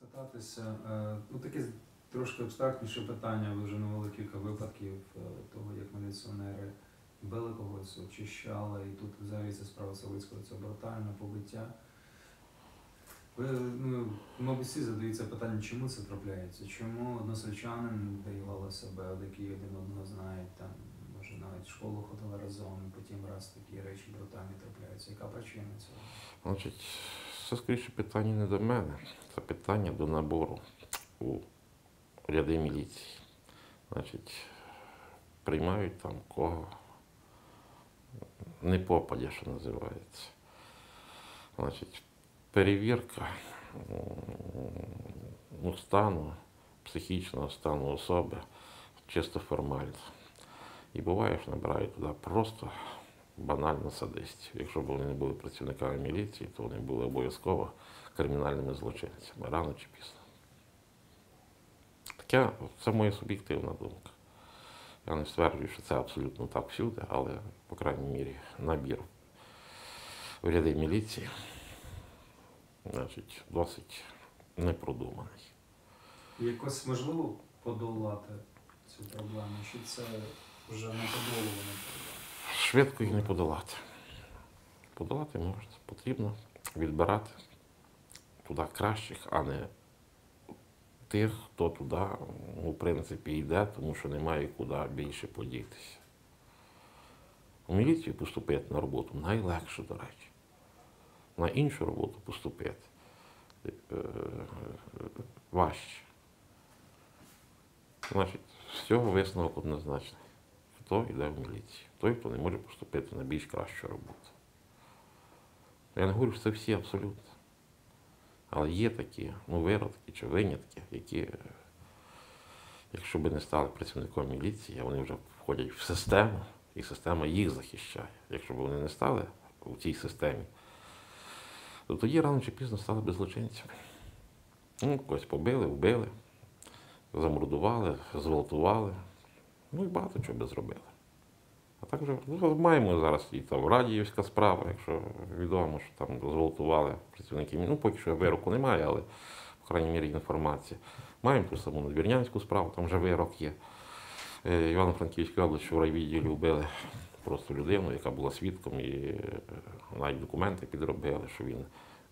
спитатися. е, Ну, таке трошки абстрактніше питання. Ви вже навели кілька випадків е, того, як міліціонери когось, очищали, і тут взагалі ця справа Савицького це брутальне побиття. Ви, ну, мабуть, всі задаються питанням, чому це трапляється? Чому односельчанин воювали себе, які один одного знають, там, може навіть в школу ходили разом, потім раз такі речі брутальні трапляються. Яка причина цього? Значить, це скоріше питання не до мене, це питання до набору у ряди міліції. Значить, приймають там кого не попадя, що називається. Значить, перевірка ну, стану, психічного стану особи чисто формально. І буває, що набирають туди просто банально садистів. Якщо б вони не були працівниками міліції, то вони були обов'язково кримінальними злочинцями рано чи пізно. Таке це моя суб'єктивна думка. Я не стверджую, що це абсолютно так всюди, але, по крайній мірі, набір в ряди міліції значить, досить непродуманий. Якось можливо подолати цю проблему? Чи це вже не подолувана проблема? Швидко їх не подолати. Подолати можна. Потрібно відбирати туди кращих, а не тих, хто туди, ну, в принципі, йде, тому що немає куди більше подітися. У міліцію поступити на роботу найлегше, до речі. На іншу роботу поступити е, важче. Значить, з цього висновок однозначний хто йде в міліцію, той, хто не може поступити на більш кращу роботу. Я не говорю, що це всі абсолютно. Але є такі ну, виродки чи винятки, які, якщо б не стали працівником міліції, вони вже входять в систему, і система їх захищає. Якщо б вони не стали у цій системі, то тоді рано чи пізно стали би злочинцями. Ну, когось побили, вбили, замордували, зґвалтували. Ну і багато чого би зробили. А так вже ну, маємо зараз і там радіївська справа, якщо відомо, що там зґвалтували працівники. Ну, поки що вироку немає, але, по крайній мірі, інформація. Маємо ту саму надвірнянську справу, там вже вирок є. Е, Івано-Франківській області в райвідділі вбили просто людину, яка була свідком, і е, навіть документи підробили, що він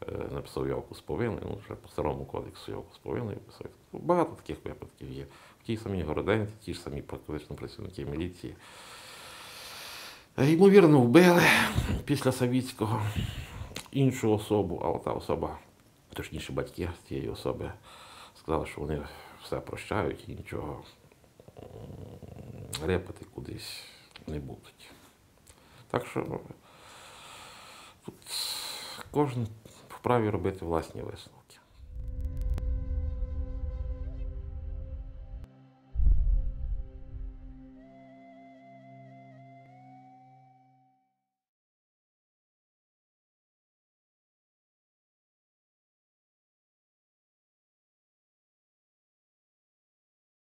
е, написав явку з повинною, ну вже по старому кодексу явку з повинною писав. Багато таких випадків є. В тій самій Городенці, ті ж самі практично працівники міліції. Е, Ймовірно, вбили після Савіцького іншу особу, але та особа, точніше батьки тієї особи, сказали, що вони все прощають і нічого репати кудись не будуть. Так що тут кожен вправі робити власні висновки.